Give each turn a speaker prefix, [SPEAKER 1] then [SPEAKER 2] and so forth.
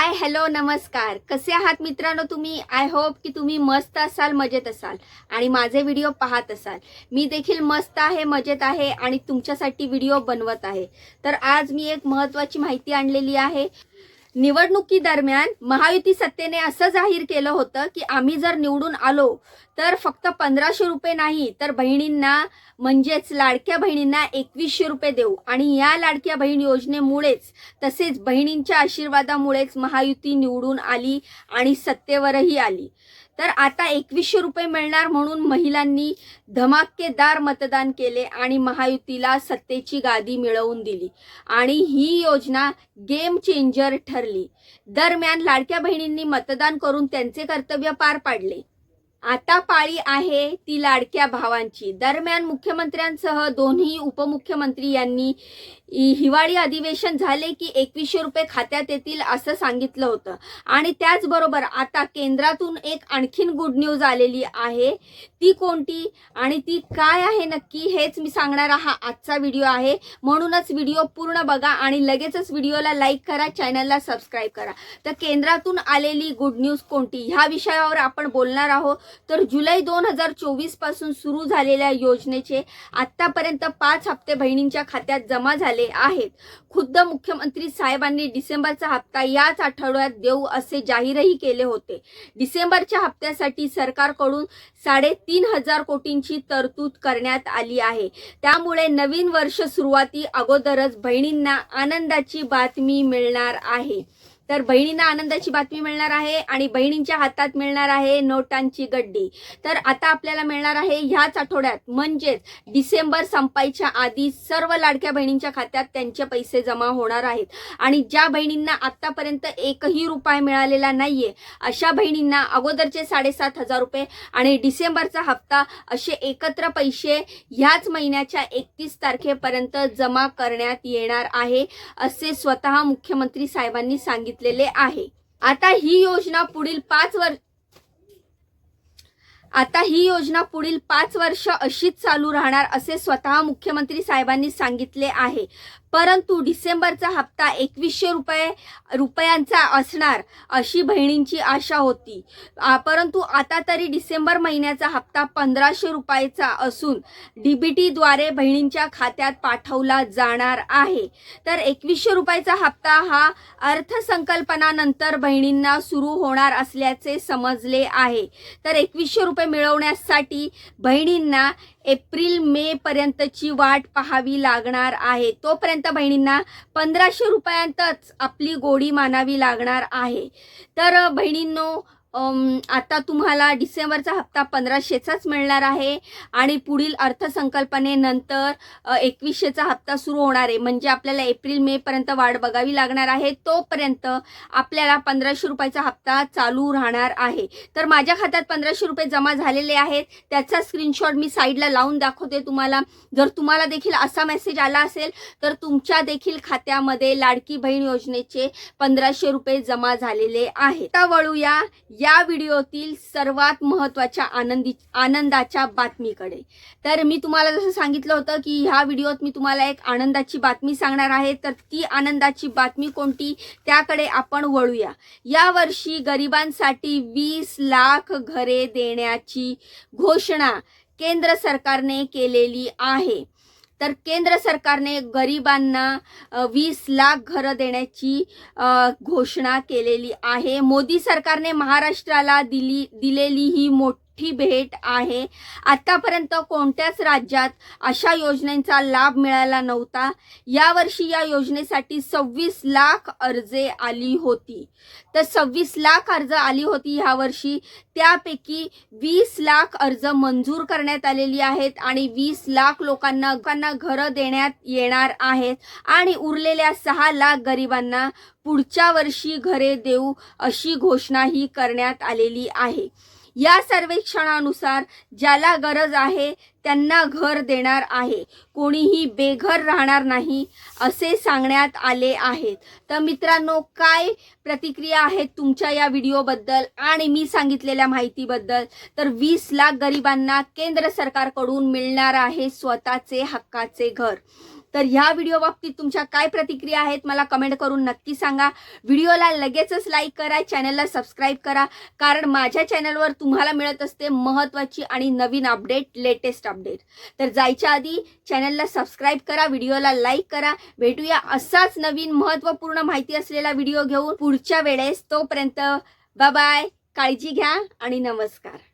[SPEAKER 1] Hi hello नमस्कार. कसे आहात मित्रांनो तुम्ही? आय होप की तुम्ही मस्त असाल मजेत असाल आणि माझे व्हिडिओ पाहत असाल. मी देखील मस्त आहे मजेत आहे आणि तुमच्यासाठी व्हिडिओ बनवत आहे. तर आज मी एक महत्त्वाची माहिती आणलेली आहे. निवडणुकीदरम्यान महायुती सत्तेने असं जाहीर केलं होतं की आम्ही जर निवडून आलो तर फक्त पंधराशे रुपये नाही तर बहिणींना म्हणजेच लाडक्या बहिणींना एकवीसशे रुपये देऊ. आणि या लाडक्या बहीण योजनेमुळेच तसेच बहिणींच्या आशीर्वादामुळेच महायुती निवडून आली आणि सत्तेवरही आली. तर आता एकवीसशे रुपये मिळणार म्हणून महिलांनी धमाकेदार मतदान केले आणि महायुतीला सत्तेची गादी मिळवून दिली. आणि ही योजना गेम चेंजर ठरली. दरम्यान लाडक्या बहिणींनी मतदान करून त्यांचे कर्तव्य पार पाडले. आता पाळी आहे ती लाडक्या भावांची. दरम्यान मुख्यमंत्र्यांसह दोन्ही उपमुख्यमंत्री यांनी हिवाळी अधिवेशन झाले की एकवीसशे रुपये खात्यात येतील असं सांगितलं होतं. आणि त्याचबरोबर आता केंद्रातून एक आणखीन गुड न्यूज आलेली आहे. ती कोणती आणि ती काय आहे नक्की हेच मी सांगणारा हा आजचा व्हिडिओ आहे. म्हणूनच व्हिडिओ पूर्ण बघा आणि लगेचच व्हिडिओला लाईक करा चॅनलला सबस्क्राईब करा. तर केंद्रातून आलेली गुड न्यूज कोणती? ह्या विषयावर आपण बोलणार आहोत. तर जुलै दोन हजार चोवीसपासून सुरू झालेल्या योजनेचे आतापर्यंत पाच हप्ते बहिणींच्या खात्यात जमा झाले आहेत. खुद्द मुख्यमंत्री साहेबांनी डिसेंबरचा हप्ता याच आठवड्यात देऊ असे जाहीरही केले होते. डिसेंबरच्या हप्त्यासाठी सरकारकडून साडेतीन हजार कोटींची तरतूद करण्यात आली आहे. त्यामुळे नवीन वर्ष सुरुवाती अगोदरच बहिणींना आनंदाची बातमी मिळणार आहे. तर बहिणींना आनंदाची बातमी मिळणार आहे आणि बहिणींच्या हातात मिळणार आहे नोटांची गड्डी. तर आता आपल्याला मिळणार आहे ह्याच आठवड्यात म्हणजेच डिसेंबर संपायच्या आधी सर्व लाडक्या बहिणींच्या खात्यात त्यांचे पैसे जमा होणार आहेत. आणि ज्या बहिणींना आतापर्यंत एकही रुपये मिळालेला नाहीये अशा बहिणींना अगोदरचे साडेसात हजार रुपये आणि डिसेंबरचा हप्ता असे एकत्र पैसे ह्याच महिन्याच्या एकतीस तारखेपर्यंत जमा करण्यात येणार आहे असे स्वतः मुख्यमंत्री साहेबांनी सांगितले. सांगितलेले आहे. आता ही योजना पुढील पाच वर्ष आता ही योजना पुढील पाच वर्ष अशीच चालू राहणार असे स्वतः मुख्यमंत्री साहेबांनी सांगितले आहे. परंतु डिसेंबरचा हप्ता एकवीसशे रुपये रुपयांचा असणार अशी बहिणींची आशा होती. परंतु आता तरी डिसेंबर महिन्याचा हप्ता पंधराशे रुपयाचा असून डीबीटीद्वारे बहिणींच्या खात्यात पाठवला जाणार आहे. तर एकवीसशे रुपयाचा हप्ता हा अर्थसंकल्पनानंतर बहिणींना सुरू होणार असल्याचे समजले आहे. तर एकवीसशे रुपये मिळवण्यासाठी बहिणींना एप्रिल मे पर्यंतची वाट पाहावी लागणार आहे. तोपर्यंत बहिणींना पंधराशे रुपयांतच आपली गोडी मानावी लागणार आहे. तर बहिणींनो आता तुम्हाला डिसेंबरचा हप्ता पंधराशेचाच मिळणार आहे आणि पुढील अर्थसंकल्पनेनंतर एकवीसशेचा हप्ता सुरू होणार आहे. म्हणजे आपल्याला एप्रिल मेपर्यंत वाढ बघावी लागणार आहे. तोपर्यंत आपल्याला पंधराशे रुपयाचा हप्ता चालू राहणार आहे. तर माझ्या खात्यात पंधराशे रुपये जमा झालेले आहेत. त्याचा स्क्रीनशॉट मी साईडला लावून दाखवते तुम्हाला. जर तुम्हाला देखील असा मेसेज आला असेल तर तुमच्या देखील खात्यामध्ये लाडकी बहीण योजनेचे पंधराशे रुपये जमा झालेले आहेत. आता वळूया या व्हिडिओतील सर्वात महत्त्वाच्या आनंदी आनंदाच्या बातमीकडे. तर मी तुम्हाला जसं सांगितलं होतं की ह्या व्हिडिओत मी तुम्हाला एक आनंदाची बातमी सांगणार आहे. तर ती आनंदाची बातमी कोणती? त्याकडे आपण वळूया. या वर्षी गरिबांसाठी वीस लाख घरे देण्याची घोषणा केंद्र सरकारने केलेली आहे. तर केंद्र सरकारने गरिबांना वीस लाख घरं देण्याची घोषणा केलेली आहे. मोदी सरकारने महाराष्ट्राला दिली दिलेली ही मोठी भेट आहे. आतापर्यंत कोणत्याच राज्यात अशा योजनेचा लाभ मिळाला नव्हता. यावर्षी या योजनेसाठी सव्वीस लाख अर्जे आली होती. तर सव्वीस लाख अर्ज आली होती ह्या वर्षी त्यापैकी वीस लाख अर्ज मंजूर करण्यात आलेली आहेत आणि वीस लाख लोकांना लोकांना घरं देण्यात येणार आहेत आणि उरलेल्या सहा लाख गरिबांना पुढच्या वर्षी घरे देऊ अशी घोषणाही करण्यात आलेली आहे. या सर्वेक्षणानुसार ज्याला गरज आहे त्यांना घर देणार आहे. कोणीही बेघर राहणार नाही असे सांगण्यात आले आहेत. तर मित्रांनो काय प्रतिक्रिया आहेत तुमच्या या व्हिडिओबद्दल आणि मी सांगितलेल्या माहितीबद्दल? तर वीस लाख गरिबांना केंद्र सरकारकडून मिळणार आहे स्वतःचे हक्काचे घर. तर ह्या व्हिडिओ बाबतीत तुमच्या काय प्रतिक्रिया आहेत मला कमेंट करून नक्की सांगा. व्हिडिओला लगेचच लाईक करा चॅनलला सबस्क्राईब करा. कारण माझ्या चॅनलवर तुम्हाला मिळत असते महत्त्वाची आणि नवीन अपडेट लेटेस्ट अपडेट तर जायच्या आधी चॅनलला सबस्क्राईब करा व्हिडिओला लाईक करा. भेटूया असाच नवीन महत्त्वपूर्ण माहिती असलेला व्हिडिओ घेऊन पुढच्या वेळेस तोपर्यंत बाय काळजी घ्या आणि नमस्कार.